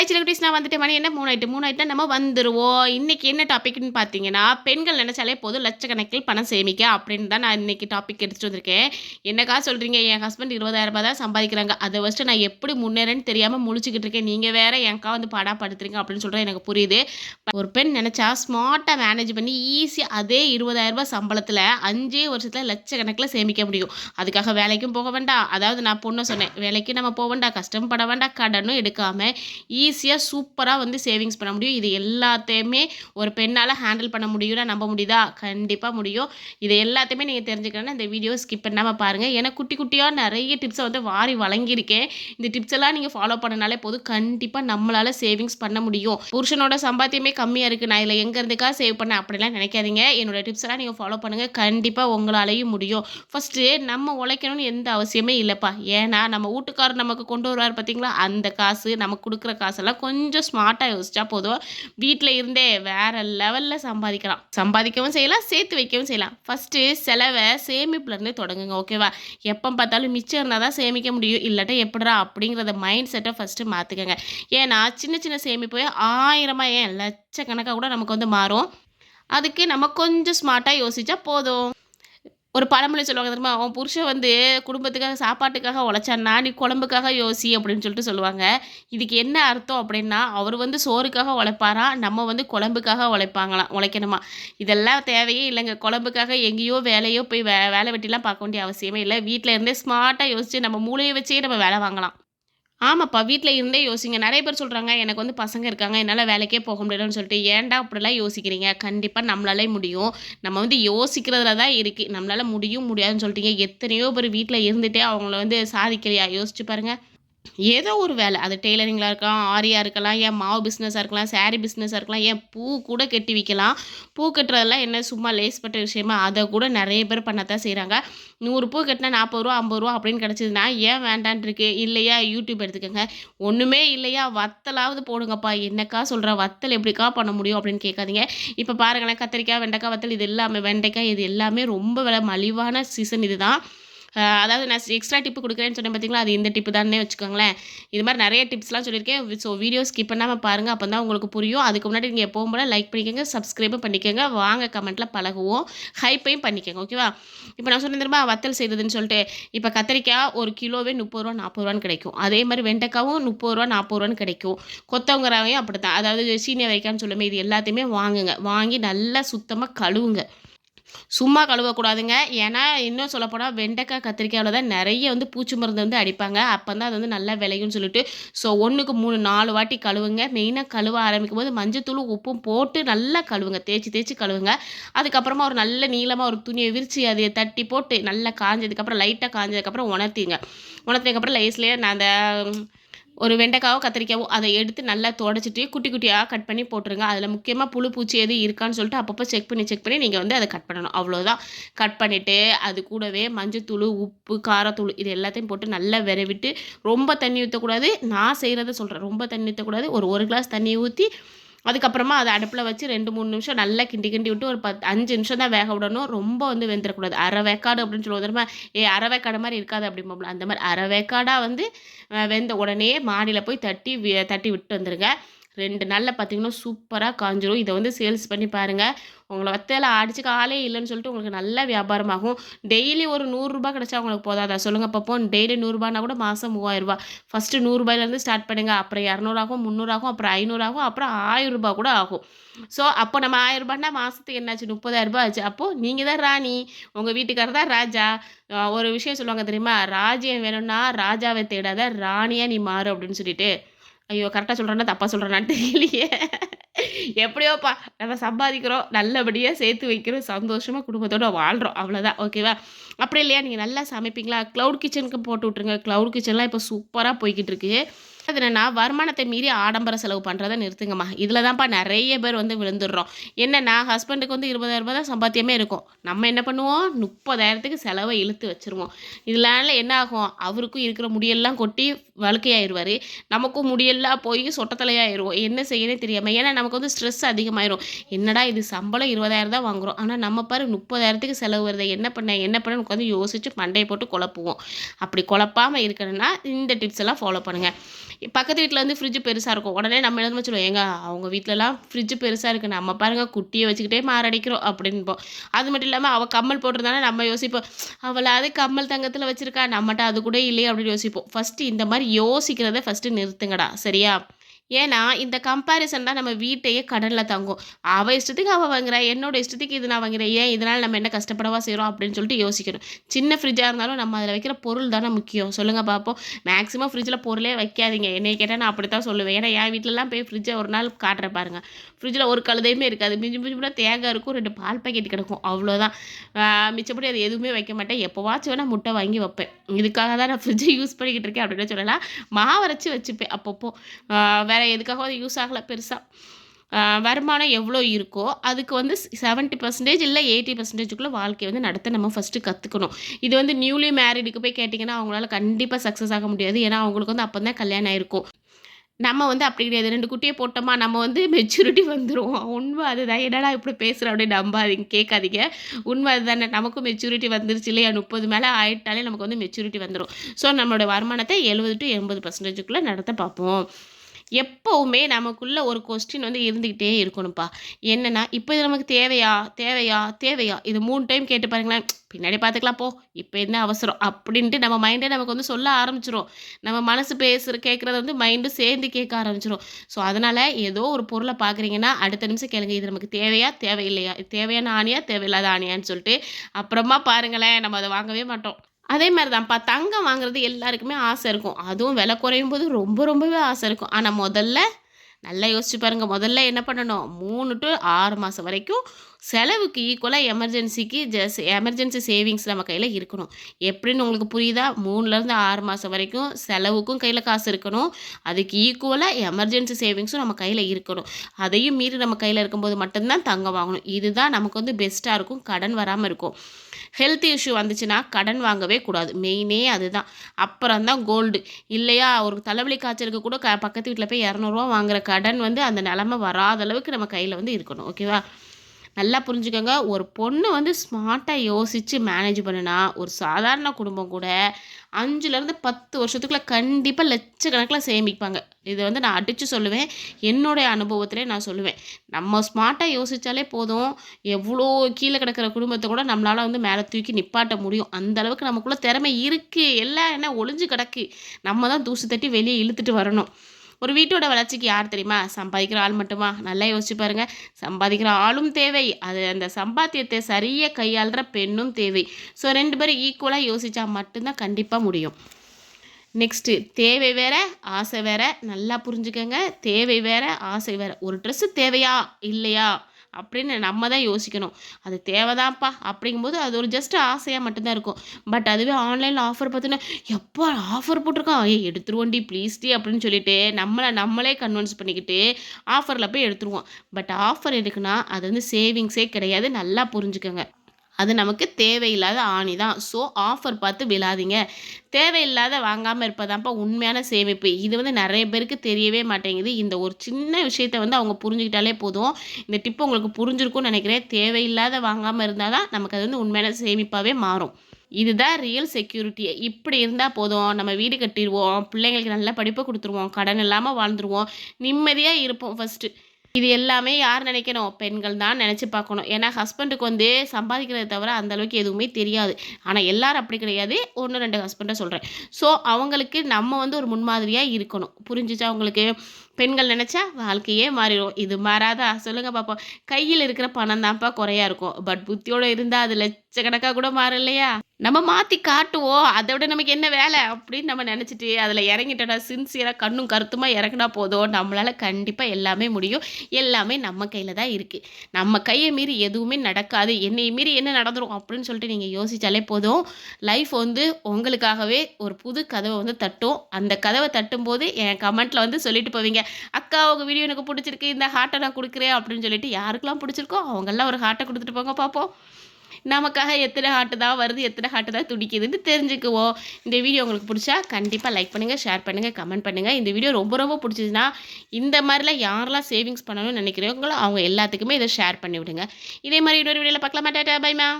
High சிலகுட்டிஸ் நான் வந்துட்டு மணி என்ன? மூணு ஆயிட்டு மூணு ஆயிட்டா நம்ம வந்துடுவோம் இன்றைக்கி என்ன டாபிக்னு பார்த்தீங்கன்னா பெண்கள் நினச்சாலே போதும் லட்சக்கணக்கில் பணம் சேமிக்க அப்படின்னு தான் நான் இன்னைக்கு டாபிக் எடுத்துட்டு வந்திருக்கேன். என்னக்கா சொல்கிறீங்க என் ஹஸ்பண்ட் இருபதாயிரம் ரூபாய் தான் சம்பாதிக்கிறாங்க. அதை ஃபஸ்ட்டு நான் எப்படி முன்னேறேன்னு தெரியாமல் முழிச்சிக்கிட்டு இருக்கேன். நீங்கள் வேறு என்க்கா வந்து பாடா படுத்துறீங்க அப்படின்னு சொல்கிறேன் எனக்கு புரியுது. ஒரு பெண் நினச்சா ஸ்மார்ட்டாக மேனேஜ் பண்ணி ஈஸியாக அதே இருபதாயிரம் ரூபாய் சம்பளத்தில் அஞ்சே வருஷத்தில் லட்சக்கணக்கில் சேமிக்க முடியும். அதுக்காக வேலைக்கும் போக வேண்டாம். அதாவது நான் பொண்ணை சொன்னேன். வேலைக்கு நம்ம போக வேண்டாம். கஷ்டப்பட வேண்டாம். கடனும் எடுக்காமல் ஈ ஈஸியாக சூப்பராக வந்து சேவிங்ஸ் பண்ண முடியும். இது எல்லாத்தையுமே ஒரு பெண்ணால் ஹேண்டில் பண்ண முடியும்னா நம்ப முடியுதா? கண்டிப்பாக முடியும். இது எல்லாத்தையுமே நீங்கள் தெரிஞ்சுக்கணும்னா இந்த வீடியோ ஸ்கிப் பண்ணாமல் பாருங்கள் ஏன்னா குட்டி குட்டியாக நிறைய டிப்ஸை வந்து வாரி வழங்கியிருக்கேன். இந்த டிப்ஸ் எல்லாம் நீங்கள் ஃபாலோ பண்ணனாலே போதும். கண்டிப்பாக நம்மளால் சேவிங்ஸ் பண்ண முடியும். புருஷனோட சம்பாத்தியமே கம்மியாக இருக்குது நான் இதில் எங்கேருந்துக்காக சேவ் பண்ண அப்படிலாம் நினைக்காதீங்க. என்னோட டிப்ஸ் எல்லாம் நீங்கள் ஃபாலோ பண்ணுங்கள் கண்டிப்பாக உங்களாலேயும் முடியும். ஃபஸ்ட்டு நம்ம உழைக்கணும்னு எந்த அவசியமே இல்லைப்பா. ஏன்னா நம்ம வீட்டுக்காரர் நமக்கு கொண்டு வருவார் பார்த்தீங்களா அந்த காசு நமக்கு கொடுக்குற காசு காசெல்லாம் கொஞ்சம் ஸ்மார்ட்டாக யோசிச்சா போதும் வீட்டில் இருந்தே வேற லெவலில் சம்பாதிக்கலாம். சம்பாதிக்கவும் செய்யலாம் சேர்த்து வைக்கவும் செய்யலாம். ஃபஸ்ட்டு செலவை சேமிப்புலேருந்தே தொடங்குங்க ஓகேவா எப்போ பார்த்தாலும் மிச்சம் இருந்தால் தான் சேமிக்க முடியும். இல்லாட்டா எப்படிடா அப்படிங்கிறத மைண்ட் செட்டை ஃபஸ்ட்டு மாற்றிக்கங்க ஏன்னா சின்ன சின்ன சேமிப்பு ஆயிரமா ஏன்? லட்சக்கணக்காக கூட நமக்கு வந்து மாறும். அதுக்கு நம்ம கொஞ்சம் ஸ்மார்ட்டாக யோசித்தா போதும். ஒரு பழமொழி சொல்லுவாங்க தெரியுமா? அவன் புருஷன் வந்து குடும்பத்துக்காக சாப்பாட்டுக்காக உழைச்சான்னா நீ குழம்புக்காக யோசி அப்படின்னு சொல்லிட்டு சொல்லுவாங்க. இதுக்கு என்ன அர்த்தம் அப்படின்னா அவர் வந்து சோறுக்காக உழைப்பாரா? நம்ம வந்து குழம்புக்காக உழைப்பாங்களாம் உழைக்கணுமா? இதெல்லாம் தேவையே இல்லைங்க. குழம்புக்காக எங்கேயோ வேலையோ போய் வே வேலை வெட்டிலாம் பார்க்க வேண்டிய அவசியமே இல்லை. வீட்டில் இருந்தே ஸ்மார்ட்டாக யோசிச்சு நம்ம மூளையை வச்சே நம்ம வேலை வாங்கலாம். ஆமாப்பா வீட்டில் இருந்தே யோசிங்க. நிறைய பேர் சொல்கிறாங்க எனக்கு வந்து பசங்க இருக்காங்க என்னால் வேலைக்கே போக முடியலன்னு சொல்லிட்டு. ஏன்டா அப்படிலாம் யோசிக்கிறீங்க? கண்டிப்பாக நம்மளாலே முடியும். நம்ம வந்து யோசிக்கிறதுல தான் இருக்குது நம்மளால் முடியும் முடியாதுன்னு சொல்லிட்டீங்க. எத்தனையோ பேர் வீட்டில் இருந்துகிட்டே அவங்கள வந்து சாதிக்கலையா? யோசிச்சு பாருங்கள் ஏதோ ஒரு வேலை. அது டெய்லரிங்காக இருக்கலாம் ஆரியாக இருக்கலாம் ஏன் மாவு பிஸ்னஸாக இருக்கலாம் சேரீ பிஸ்னஸாக இருக்கலாம் ஏன் பூ கூட கட்டி விற்கலாம் பூ கட்டுறதெல்லாம் என்ன சும்மா லேஸ்பட்ட விஷயமா? அதை கூட நிறைய பேர் பண்ணத்தான் செய்கிறாங்க நூறு பூ கட்டினா நாற்பது ரூபா ஐம்பது ரூபா அப்படின்னு கிடச்சிதுன்னா ஏன் வேண்டான் இருக்கு? இல்லையா? யூடியூப் எடுத்துக்கோங்க. ஒன்றுமே இல்லையா? வத்தலாவது போடுங்கப்பா. என்னக்கா சொல்கிற வத்தல் எப்படிக்கா பண்ண முடியும் அப்படின்னு கேட்காதீங்க. இப்போ பாருங்களேன் கத்திரிக்காய் வெண்டைக்காய் வத்தல் இது எல்லாமே வெண்டைக்காய் இது எல்லாமே ரொம்ப விலை மலிவான சீசன் இதுதான். அதாவது நான் எக்ஸ்ட்ரா டிப்பு கொடுக்குறேன்னு சொன்னேன் பார்த்தீங்களா அது இந்த டிப்பு தானே வச்சுக்கோங்களேன். இது மாதிரி நிறைய டிப்ஸ்லாம் சொல்லியிருக்கேன். ஸோ வீடியோ ஸ்கிப் பண்ணாமல் பாருங்கள் அப்போ தான் உங்களுக்கு புரியும். அதுக்கு முன்னாடி நீங்கள் எப்பவும் போல் லைக் பண்ணிக்கோங்க சப்ஸ்கிரைபும் பண்ணிக்கோங்க. வாங்க கமெண்ட்டில் பழகுவோம். ஹைப்பையும் பண்ணிக்கோங்க ஓகேவா இப்போ நான் சொன்னேன் திரும்ப வத்தல் செய்ததுன்னு சொல்லிட்டு. இப்போ கத்திரிக்காய் ஒரு கிலோவே முப்பது ரூபா நாற்பது ரூபான்னு கிடைக்கும். அதே மாதிரி வெண்டைக்காவும் முப்பது ரூபா நாற்பது ரூபான்னு கிடைக்கும். கொத்தவங்கராவையும் அப்படி தான் அதாவது சீனிய வைக்கான்னு சொல்லுமே இது எல்லாத்தையுமே வாங்குங்க. வாங்கி நல்லா சுத்தமாக கழுவுங்க. சும்மா கழுவக்கூடாதுங்க. ஏன்னா இன்னும் சொல்லப்போனால் வெண்டைக்காய் கத்திரிக்காயில் தான் நிறைய வந்து பூச்சி மருந்து வந்து அடிப்பாங்க. அப்போ தான் அது வந்து நல்லா விளையும்னு சொல்லிட்டு. ஸோ ஒன்றுக்கு மூணு நாலு வாட்டி கழுவுங்க. மெயினாக கழுவ ஆரம்பிக்கும் போது மஞ்சத்தூள் உப்பும் போட்டு நல்லா கழுவுங்க. தேய்ச்சி தேய்ச்சி கழுவுங்க. அதுக்கப்புறமா ஒரு நல்ல நீளமாக ஒரு துணியை விரித்து அதை தட்டி போட்டு நல்லா காஞ்சதுக்கப்புறம் லைட்டாக காஞ்சதுக்கப்புறம் உணர்த்திங்க. உணர்த்தினதுக்கப்புறம் லைஸ்லேயே நான் அந்த ஒரு வெண்டைக்காவோ கத்திரிக்காவோ அதை எடுத்து நல்லா தொடச்சிட்டு குட்டி குட்டியாக கட் பண்ணி போட்டுருங்க. அதில் முக்கியமாக புழு பூச்சி எது இருக்கான்னு சொல்லிட்டு அப்பப்போ செக் பண்ணி செக் பண்ணி நீங்கள் வந்து அதை கட் பண்ணணும். அவ்வளோதான் கட் பண்ணிவிட்டு அது கூடவே மஞ்சத்தூள் உப்பு காரத்தூள் இது எல்லாத்தையும் போட்டு நல்லா விரவிட்டு ரொம்ப தண்ணி ஊற்றக்கூடாது நான் செய்கிறத சொல்கிறேன் ரொம்ப தண்ணி ஊற்றக்கூடாது ஒரு ஒரு கிளாஸ் தண்ணி ஊற்றி அதுக்கப்புறமா அதை அடுப்பில் வச்சு ரெண்டு மூணு நிமிஷம் நல்லா கிண்டி கிண்டி விட்டு ஒரு பத்து அஞ்சு நிமிஷம் தான் வேக விடணும். ரொம்ப வந்து வெந்துடக்கூடாது. அரை வேக்காடு அப்படின்னு சொல்லுவோம். தெரியுமா? ஏ அரை வேக்காடு மாதிரி இருக்காது அப்படிம்போம்ல. அந்த மாதிரி அரை வேக்காடாக வந்து வெந்த உடனே மாடியில் போய் தட்டி தட்டி விட்டு வந்துருங்க. ரெண்டு நாளில் பார்த்தீங்கன்னா சூப்பராக காஞ்சிரும். இதை வந்து சேல்ஸ் பண்ணி பாருங்கள் உங்களை வத்தையில் அடிச்சுக்க ஆளே இல்லைன்னு சொல்லிட்டு உங்களுக்கு நல்ல வியாபாரமாகும். டெய்லி ஒரு நூறுரூபா கிடச்சா உங்களுக்கு போதாதா? சொல்லுங்கள் பார்ப்போம் டெய்லி நூறுரூபானா கூட மாதம் மூவாயிரரூபா ஃபஸ்ட்டு நூறுரூபாயிலேருந்து ஸ்டார்ட் பண்ணுங்கள் அப்புறம் இரநூறாகும் முந்நூறாகும் அப்புறம் ஐநூறாகும் அப்புறம் ஆயிரம் கூட ஆகும். ஸோ அப்போ நம்ம ஆயிரரூபான்னா மாதத்துக்கு என்னாச்சு? முப்பதாயிரரூபா ஆச்சு. அப்போது நீங்கள் தான் ராணி. உங்கள் வீட்டுக்காரர் தான் ராஜா. ஒரு விஷயம் சொல்லுவாங்க தெரியுமா? ராஜ்யம் வேணும்னா ராஜாவை தேடாத ராணியாக நீ மாறு அப்படின்னு சொல்லிட்டு. ஐயோ கரெக்டாக சொல்கிறேன்னா தப்பாக சொல்கிறேன்னான்னு தெரியலையே. எப்படியோப்பா நம்ம சம்பாதிக்கிறோம் நல்லபடியாக சேர்த்து வைக்கிறோம் சந்தோஷமாக குடும்பத்தோடு வாழ்கிறோம் அவ்வளோதான் ஓகேவா அப்படி இல்லையா? நீங்கள் நல்லா சமைப்பீங்களா? க்ளவுட் கிச்சனுக்கு போட்டு விட்ருங்க க்ளவுட் கிச்சன்லாம் இப்போ சூப்பராக போய்கிட்டு இருக்கு. அது என்னென்னா வருமானத்தை மீறி ஆடம்பர செலவு பண்ணுறதை நிறுத்துங்கம்மா. இதில் தான்ப்பா நிறைய பேர் வந்து விழுந்துடுறோம். என்னென்னா ஹஸ்பண்டுக்கு வந்து இருபதாயிரம் ரூபாய் தான் சம்பாத்தியமே இருக்கும். நம்ம என்ன பண்ணுவோம்? முப்பதாயிரத்துக்கு செலவை இழுத்து வச்சிருவோம். இதனால என்ன ஆகும்? அவருக்கும் இருக்கிற முடியெல்லாம் கொட்டி வழுக்கையாயிருவார். நமக்கும் முடியெல்லாம் போய் சொட்டத்தலையாயிரும் என்ன செய்யனே தெரியாமல் ஏன்னா நமக்கு வந்து ஸ்ட்ரெஸ் அதிகமாயிரும். என்னடா இது சம்பளம் இருபதாயிரம் தான் வாங்குகிறோம் ஆனால் நம்ம பாரு முப்பதாயிரத்துக்கு செலவு வருது. என்ன பண்ண என்ன பண்ண உட்காந்து யோசிச்சு மண்டையை போட்டு குழப்புவோம். அப்படி குழப்பாமல் இருக்கணும்னா இந்த டிப்ஸ் எல்லாம் ஃபாலோ பண்ணுங்கள் பக்கத்து வீட்டில் வந்து ஃப்ரிட்ஜ் பெருசாக இருக்கும். உடனே நம்ம என்ன சொல்லுவோம்? ஏங்க அவங்க வீட்டிலலாம் ஃப்ரிட்ஜ் பெருசாக இருக்குது நம்ம பாருங்கள் குட்டியை வச்சுக்கிட்டே மாரடிக்கிறோம் அப்படின்போம். அது மட்டும் இல்லாமல் அவள் கம்மல் போட்டிருந்தானே நம்ம யோசிப்போம் அவளாவது கம்மல் தங்கத்தில் வச்சுருக்கா நம்மகிட்ட அது கூட இல்லையே அப்படின்னு யோசிப்போம். ஃபஸ்ட்டு இந்த மாதிரி யோசிக்கிறத ஃபஸ்ட்டு நிறுத்துங்கடா சரியா? ஏன்னா இந்த கம்பேரிசன் தான் நம்ம வீட்டையே கடலில் தங்கும். அவள் இஷ்டத்துக்கு அவள் வாங்குறா என்னோட இஷ்டத்துக்கு இது நான் வாங்குறேன். ஏன் இதனால் நம்ம என்ன கஷ்டப்படவா செய்கிறோம் அப்படின்னு சொல்லிட்டு யோசிக்கணும். சின்ன ஃப்ரிட்ஜாக இருந்தாலும் நம்ம அதில் வைக்கிற பொருள் தானே முக்கியம். சொல்லுங்கள் பார்ப்போம் மேக்ஸிமம் ஃப்ரிட்ஜில் பொருளே வைக்காதீங்க. என்னை கேட்டால் நான் அப்படி தான் சொல்லுவேன். ஏன்னா என் வீட்டிலலாம் போய் ஃப்ரிட்ஜை ஒரு நாள் காட்டுற பாருங்கள் ஃப்ரிட்ஜில் ஒரு கழுதையுமே இருக்காது. மிஞ்சி மிஞ்சி கூட தேங்காய் இருக்கும். ரெண்டு பால் பாக்கெட் கிடக்கும். அவ்வளோதான் மிச்சப்படி அது எதுவுமே வைக்க மாட்டேன். எப்போவாச்சும் வேணால் முட்டை வாங்கி வைப்பேன். இதுக்காக தான் நான் ஃப்ரிட்ஜை யூஸ் பண்ணிக்கிட்டு இருக்கேன் அப்படின்னு சொல்லலாம். மாவரைச்சி வச்சுப்பேன். அப்பப்போ. வேறு வேறு எதுக்காக அது யூஸ் ஆகலை பெருசாக வருமானம் எவ்வளோ இருக்கோ அதுக்கு வந்து செவன்ட்டி பர்சன்டேஜ் இல்லை எயிட்டி பர்சன்டேஜுக்குள்ளே வாழ்க்கையை வந்து நடத்த நம்ம ஃபஸ்ட்டு கற்றுக்கணும் இது வந்து நியூலி மேரிடுக்கு போய் கேட்டிங்கன்னா அவங்களால கண்டிப்பாக சக்ஸஸ் ஆக முடியாது. ஏன்னா அவங்களுக்கு வந்து அப்போ தான் கல்யாணம் ஆயிருக்கும். நம்ம வந்து அப்படி கிடையாது. ரெண்டு குட்டியை போட்டோமா நம்ம வந்து மெச்சூரிட்டி வந்துடும் உண்மை அதுதான். என்னடா இப்படி பேசுகிற அப்படின்னு நம்பாதீங்க கேட்காதீங்க. உண்மை அதுதானே. நமக்கும் மெச்சூரிட்டி வந்துருச்சு இல்லையா? முப்பது மேலே ஆயிட்டாலே நமக்கு வந்து மெச்சூரிட்டி வந்துடும் ஸோ நம்மளோட வருமானத்தை எழுபது டு எண்பது பர்சன்டேஜுக்குள்ளே நடத்த பார்ப்போம். எப்போவுமே நமக்குள்ள ஒரு கொஸ்டின் வந்து இருந்துக்கிட்டே இருக்கணும்ப்பா. என்னென்னா இப்போ இது நமக்கு தேவையா? தேவையா? தேவையா? இது மூணு டைம் கேட்டு பாருங்களேன். பின்னாடி பார்த்துக்கலாம் போ. இப்போ என்ன அவசரம்? அப்படின்ட்டு நம்ம மைண்டே நமக்கு வந்து சொல்ல ஆரம்பிச்சிரும். நம்ம மனசு பேசுகிற கேட்குறத வந்து மைண்டு சேர்ந்து கேட்க ஆரம்பிச்சிரும். ஸோ அதனால் ஏதோ ஒரு பொருளை பார்க்குறீங்கன்னா அடுத்த நிமிஷம் கேளுங்க இது நமக்கு தேவையா? தேவையில்லையா? தேவையான ஆணியா? தேவையில்லாத ஆணியான்னு சொல்லிட்டு அப்புறமா பாருங்களேன் நம்ம அதை வாங்கவே மாட்டோம். அதே மாதிரி தான்ப்பா தங்கம் வாங்குறது எல்லாருக்குமே ஆசை இருக்கும். அதுவும் விலை குறையும் போது ரொம்ப ரொம்பவே ஆசை இருக்கும். ஆனால் முதல்ல நல்லா யோசிச்சு பாருங்கள் முதல்ல என்ன பண்ணணும்? மூணு டு ஆறு மாதம் வரைக்கும் செலவுக்கு ஈக்குவலாக எமர்ஜென்சிக்கு ஜஸ் எமர்ஜென்சி சேவிங்ஸ் நம்ம கையில் இருக்கணும். எப்படின்னு உங்களுக்கு புரியுதா? மூணுலேருந்து ஆறு மாதம் வரைக்கும் செலவுக்கும் கையில் காசு இருக்கணும். அதுக்கு ஈக்குவலாக எமர்ஜென்சி சேவிங்ஸும் நம்ம கையில் இருக்கணும். அதையும் மீறி நம்ம கையில் இருக்கும்போது மட்டும்தான் தங்கம் வாங்கணும். இதுதான் நமக்கு வந்து பெஸ்ட்டாக இருக்கும். கடன் வராமல் இருக்கும். ஹெல்த் இஷ்யூ வந்துச்சுன்னா கடன் வாங்கவே கூடாது. மெயினே அதுதான். அப்புறம் தான் கோல்டு இல்லையா? ஒரு தலைவலி காய்ச்சலுக்கு கூட க பக்கத்து வீட்டில் போய் இரநூறுவா வாங்குற கடன் வந்து அந்த நிலமை வராத அளவுக்கு நம்ம கையில் வந்து இருக்கணும். ஓகேவா நல்லா புரிஞ்சுக்கோங்க. ஒரு பொண்ணு வந்து ஸ்மார்ட்டாக யோசித்து மேனேஜ் பண்ணுனா ஒரு சாதாரண குடும்பம் கூட அஞ்சுலேருந்து பத்து வருஷத்துக்குள்ளே கண்டிப்பாக லட்சக்கணக்கில் சேமிப்பாங்க. இதை வந்து நான் அடித்து சொல்லுவேன். என்னுடைய அனுபவத்திலே நான் சொல்லுவேன். நம்ம ஸ்மார்ட்டாக யோசித்தாலே போதும். எவ்வளோ கீழே கிடக்கிற குடும்பத்தை கூட நம்மளால் வந்து மேலே தூக்கி நிப்பாட்ட முடியும். அந்த அளவுக்கு நமக்குள்ளே திறமை இருக்குது எல்லாம் என்ன ஒளிஞ்சு கிடக்கு. நம்ம தான் தூசி தட்டி வெளியே இழுத்துட்டு வரணும். ஒரு வீட்டோட வளர்ச்சிக்கு யார் தெரியுமா? சம்பாதிக்கிற ஆள் மட்டுமா? நல்லா யோசிச்சு பாருங்க. சம்பாதிக்கிற ஆளும் தேவை. அது அந்த சம்பாத்தியத்தை சரியாக கையாளுற பெண்ணும் தேவை. ஸோ ரெண்டு பேரும் ஈக்குவலாக யோசித்தா மட்டும்தான் கண்டிப்பாக முடியும். நெக்ஸ்ட்டு தேவை வேற ஆசை வேற. நல்லா புரிஞ்சுக்கோங்க. தேவை வேற ஆசை வேற. ஒரு ட்ரெஸ்ஸு தேவையா? இல்லையா? அப்படின்னு நம்ம தான் யோசிக்கணும். அது தேவைதான்ப்பா அப்படிங்கும்போது அது ஒரு ஜஸ்ட் ஆசையாக மட்டும்தான் இருக்கும். பட் அதுவே ஆன்லைனில் ஆஃபர் பார்த்தோன்னா எப்போ ஆஃபர் போட்டிருக்கான்? ஏ எடுத்துருவோண்டி ப்ளீஸ்டி அப்படின்னு சொல்லிட்டு நம்மளை நம்மளே கன்வின்ஸ் பண்ணிக்கிட்டு ஆஃபரில் போய் எடுத்துருவோம் பட் ஆஃபர் எதுக்குன்னா அது வந்து சேவிங்ஸே கிடையாது. நல்லா புரிஞ்சுக்கோங்க. அது நமக்கு தேவையில்லாத ஆணி தான். ஸோ ஆஃபர் பார்த்து விழாதீங்க. தேவையில்லாத வாங்காமல் இருப்பதான்ப்பா உண்மையான சேமிப்பு. இது வந்து நிறைய பேருக்கு தெரியவே மாட்டேங்குது. இந்த ஒரு சின்ன விஷயத்த வந்து அவங்க புரிஞ்சுக்கிட்டாலே போதும். இந்த டிப்பு உங்களுக்கு புரிஞ்சிருக்கும்னு நினைக்கிறேன். தேவையில்லாத வாங்காமல் இருந்தால் தான் நமக்கு அது வந்து உண்மையான சேமிப்பாகவே மாறும். இதுதான் ரியல் செக்யூரிட்டி இப்படி இருந்தால் போதும். நம்ம வீடு கட்டிடுவோம். பிள்ளைங்களுக்கு நல்ல படிப்பை கொடுத்துருவோம். கடன் இல்லாமல் வாழ்ந்துருவோம். நிம்மதியாக இருப்போம் ஃபஸ்ட்டு இது எல்லாமே யார் நினைக்கணும்? பெண்கள் தான் நினச்சி பார்க்கணும். ஏன்னா ஹஸ்பண்டுக்கு வந்து சம்பாதிக்கிறத தவிர அந்தளவுக்கு எதுவுமே தெரியாது. ஆனால் எல்லோரும் அப்படி கிடையாது. ஒன்று ரெண்டு ஹஸ்பண்டை சொல்கிறேன் ஸோ அவங்களுக்கு நம்ம வந்து ஒரு முன்மாதிரியாக இருக்கணும். புரிஞ்சிச்சா அவங்களுக்கு பெண்கள் நினச்சா வாழ்க்கையே மாறிடும். இது மாறாதா? சொல்லுங்கள் பார்ப்போம் கையில் இருக்கிற பணம் தான்ப்பா குறையா இருக்கும். பட் புத்தியோடு இருந்தால் அதில் லட்சக்கணக்காக கூட மாறும் இல்லையா நம்ம மாற்றி காட்டுவோம். அதை விட நமக்கு என்ன வேலை? அப்படின்னு நம்ம நினச்சிட்டு அதில் இறங்கிட்டோம்னா சின்சியராக கண்ணும் கருத்துமாக இறங்கினா போதும். நம்மளால் கண்டிப்பாக எல்லாமே முடியும். எல்லாமே நம்ம கையில் தான் இருக்குது நம்ம கையை மீறி எதுவுமே நடக்காது. என்னை மீறி என்ன நடந்துடும் அப்படின்னு சொல்லிட்டு நீங்கள் யோசித்தாலே போதும். லைஃப் வந்து உங்களுக்காகவே ஒரு புது கதவை வந்து தட்டும். அந்த கதவை தட்டும்போது என் கமெண்ட்டில் வந்து சொல்லிட்டு போவீங்க. அக்கா உங்கள் வீடியோ எனக்கு பிடிச்சிருக்கு. இந்த ஹார்ட்டை நான் கொடுக்குறேன். அப்படின்னு சொல்லிட்டு யாருக்கெல்லாம் பிடிச்சிருக்கோ அவங்கெல்லாம் ஒரு ஹார்ட்டை கொடுத்துட்டு போங்க பார்ப்போம் நமக்காக எத்தனை ஹார்ட்டு தான் வருது எத்தனை ஹார்ட்டு தான் துடிக்குதுன்னு தெரிஞ்சுக்குவோம். இந்த வீடியோ உங்களுக்கு பிடிச்சா கண்டிப்பாக லைக் பண்ணுங்கள் ஷேர் பண்ணுங்கள் கமெண்ட் பண்ணுங்கள் இந்த வீடியோ ரொம்ப ரொம்ப பிடிச்சிதுன்னா இந்த மாதிரிலாம் யாரெல்லாம் சேவிங்ஸ் பண்ணணும்னு நினைக்கிறீங்களோ அவங்க எல்லாத்துக்குமே இதை ஷேர் பண்ணி விடுங்க இதே மாதிரி இன்னொரு வீடியோவில் பார்க்கலாமா? டாட்டா பைமா